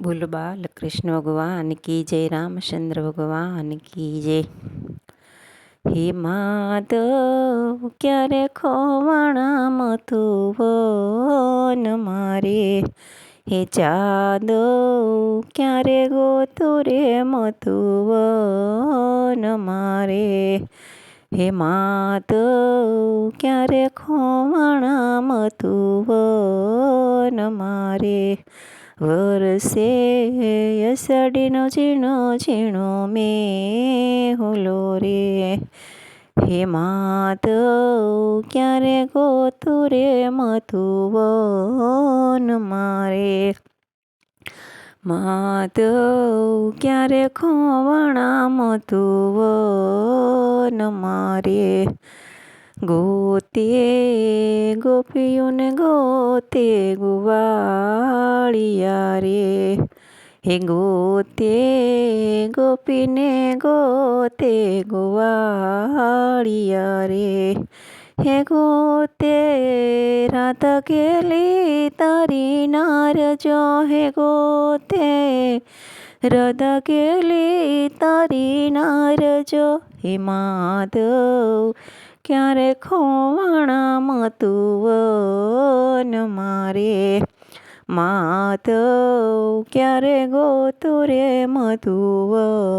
બોલો બાલ કૃષ્ણ ભગવાન કી જય રામચંદ્ર ભગવાન કી જય હે માધવ ક્યારે ખોવાણા મથુવન મારે હે જાદવ ક્યારે ગોતું રે મથુવન મારે હે માધવ ક્યારે ખોવાણા મથુવન મારે વરસે અષાઢીનો ઝીણો ઝીણો મેહુલો રે હે માધવ ક્યારે ગોતું રે મથુવન મારે માધવ ક્યારે ખોવાણા મથુવન મારે ગોતે ગોપીઓને ગોતે ગુવાળિયા રે હે ગોતે ગોપીને ગોતે ગુવાળિયા રે હે ગોતે રાધા કેલી તારી નારજો હે ગોતે રાધા કેલી તારી નારજો હે માધવ ક્યારે ખોવાણા મતુવન મારે માધવ ક્યારે ગોતું રે મધુવન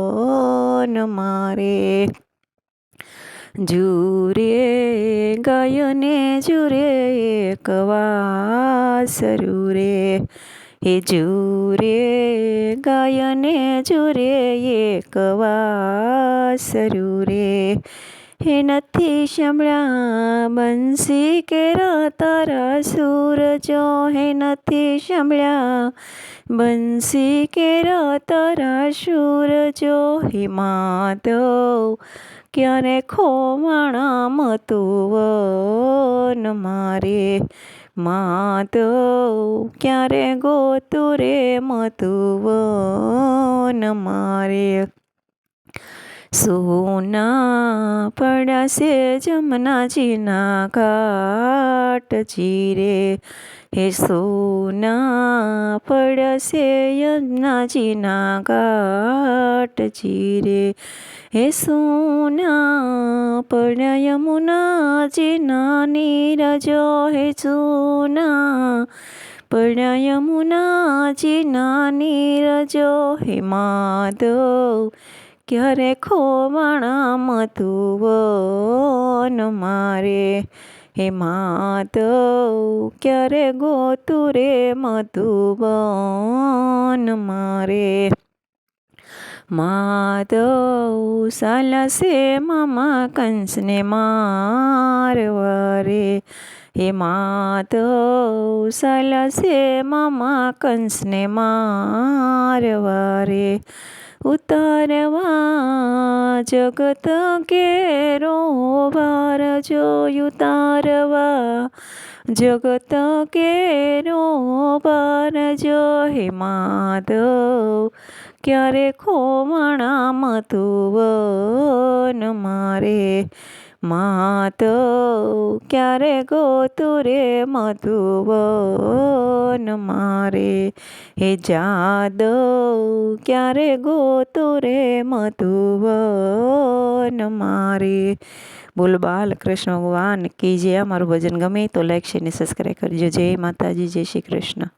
મારે જુરે ગાયને જુરે એક વાસરુ રે હે જુરે ગાયને જુરે એક વાસરુ રે હે નથી સાંભળ્યા બંસી કેરા તારા સૂરજો હે નથી સાંભળ્યા બંસી કેરા તારા સૂરજો હે માધવ ક્યારે ખોવાણા મતુવન મારે માતો ક્યારે ગોતું રે મતુવન મારે? સોના પડશે જમનાજીના ઘાટ ચીરે. હે સોના પડશે યમનાજીના ઘાટ ચીરે. હે સોના પડ યમુનાજીના નીરજ હે સોના પડ યમુનાજીના નીરજ હે માધવ ક્યારે ખોવાણા મધુવન મારે? હે માત, ક્યારે ગોતું રે મધુવન મારે? માધવ સાલસે મામા કંસને મારવા રે હે માધવ સાલસે મામા કંસને મારવા રે ઉતારવા, જગત કેરો વાર જોયું તારવા. જગત કેરો વાર જો હે માધવ, ક્યારે ખોમણા મધુવન મારે. માધવ ક્યારે ગોતું રે મધુવન મારે હે જાદવ ક્યારે ગોતું રે મધુવન મારે બોલ બાલ કૃષ્ણ ભગવાન કી જે અમારું ભજન ગમે તો લાઈક શેર ને સબસ્ક્રાઈબ કરજો જય માતાજી જય શ્રી કૃષ્ણ